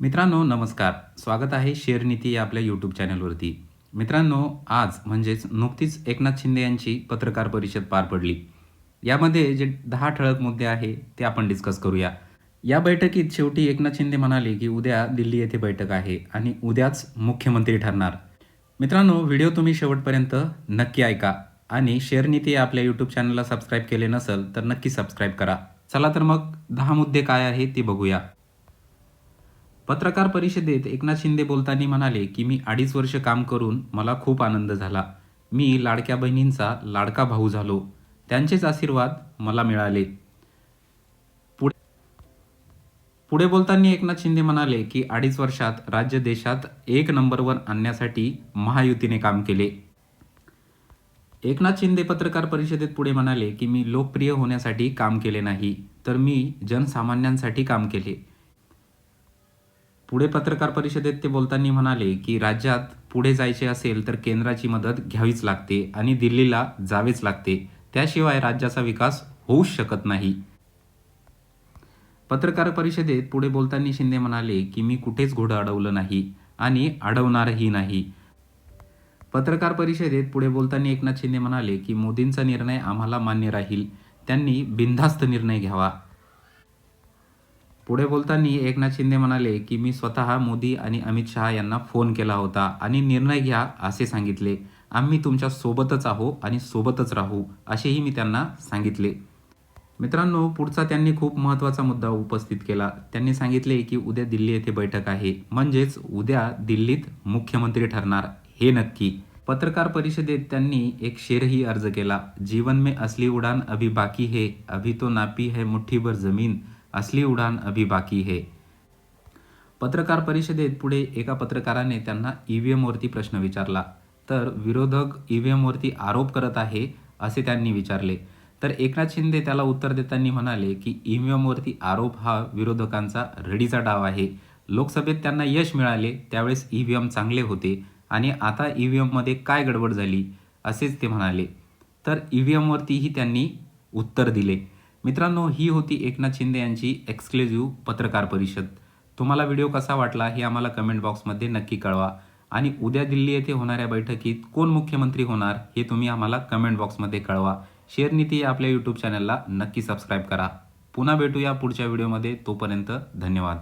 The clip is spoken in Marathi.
मित्रांनो नमस्कार. स्वागत आहे शेअर नीती या आपल्या यूट्यूब चॅनलवरती मित्रांनो आज म्हणजेच नुकतीच एकनाथ शिंदे यांची पत्रकार परिषद पार पडली. यामध्ये जे दहा ठळक मुद्दे आहे ते आपण डिस्कस करूया. या बैठकीत शेवटी एकनाथ शिंदे म्हणाले की उद्या दिल्ली येथे बैठक आहे आणि उद्याच मुख्यमंत्री ठरणार. मित्रांनो व्हिडिओ तुम्ही शेवटपर्यंत नक्की ऐका आणि शेअर नीती या आपल्या यूट्यूब चॅनलला सबस्क्राईब केले नसेल तर नक्की सबस्क्राईब करा. चला तर मग दहा मुद्दे काय आहे ते बघूया. पत्रकार परिषदेत एकनाथ शिंदे बोलताना म्हणाले की मी अडीच वर्ष काम करून मला खूप आनंद झाला. मी लाडक्या बहिणींचा लाडका भाऊ झालो. त्यांचेच आशीर्वाद मला मिळाले. पुढे पुढे बोलताना एकनाथ शिंदे म्हणाले की अडीच वर्षात राज्य देशात एक नंबरवर आणण्यासाठी महायुतीने काम केले. एकनाथ शिंदे पत्रकार परिषदेत पुढे म्हणाले की मी लोकप्रिय होण्यासाठी काम केले नाही तर मी जनसामान्यांसाठी काम केले. पुढे पत्रकार परिषदेत ते बोलताना म्हणाले की राज्यात पुढे जायचे असेल तर केंद्राची मदत घ्यावीच लागते आणि दिल्लीला जावेच लागते. त्याशिवाय राज्याचा विकास होऊच शकत नाही. पत्रकार परिषदेत पुढे बोलताना शिंदे म्हणाले की मी कुठेच घोडं अडवलं नाही आणि अडवणारही नाही. पत्रकार परिषदेत पुढे बोलताना एकनाथ शिंदे म्हणाले की मोदींचा निर्णय आम्हाला मान्य राहील. त्यांनी बिनधास्त निर्णय घ्यावा. पुढे बोलताना एकनाथ शिंदे म्हणाले की मी स्वतः मोदी आणि अमित शहा यांना फोन केला होता आणि निर्णय घ्या असे सांगितले. आम्ही तुमच्या सोबतच आहो आणि सोबतच राहू असेही मी त्यांना सांगितले. मित्रांनो पुढचा त्यांनी खूप महत्त्वाचा मुद्दा उपस्थित केला. त्यांनी सांगितले की उद्या दिल्ली येथे बैठक आहे. म्हणजेच उद्या दिल्लीत मुख्यमंत्री ठरणार. हे नक्की. पत्रकार परिषदेत त्यांनी एक शेरही अर्ज केला. जीवन में असली उडान अभी बाकी है अभी तो नापी है मुठ्ठीभर जमीन. असली उडान अभी बाकी है. पत्रकार परिषदेत पुढे एका पत्रकाराने त्यांना ई व्ही एमवरती प्रश्न विचारला. तर विरोधक ई व्ही एमवरती आरोप करत आहे असे त्यांनी विचारले. तर एकनाथ शिंदे त्याला उत्तर देताना म्हणाले की ईव्हीएमवरती आरोप हा विरोधकांचा रडीचा डाव आहे. लोकसभेत त्यांना यश मिळाले त्यावेळेस ईव्हीएम चांगले होते आणि आता ईव्हीएममध्ये काय गडबड झाली असेच ते म्हणाले. तर ई व्ही एमवरतीही त्यांनी उत्तर दिले. मित्रांनो ही होती एकनाथ शिंदे यांची एक्सक्लुझिव्ह पत्रकार परिषद. तुम्हाला व्हिडिओ कसा वाटला हे आम्हाला कमेंट बॉक्समध्ये नक्की कळवा. आणि उद्या दिल्ली येथे होणाऱ्या बैठकीत कोण मुख्यमंत्री होणार हे तुम्ही आम्हाला कमेंट बॉक्समध्ये कळवा. शेअर नीती या आपल्या यूट्यूब चॅनलला नक्की सबस्क्राईब करा. पुन्हा भेटूया पुढच्या व्हिडिओमध्ये तोपर्यंत धन्यवाद.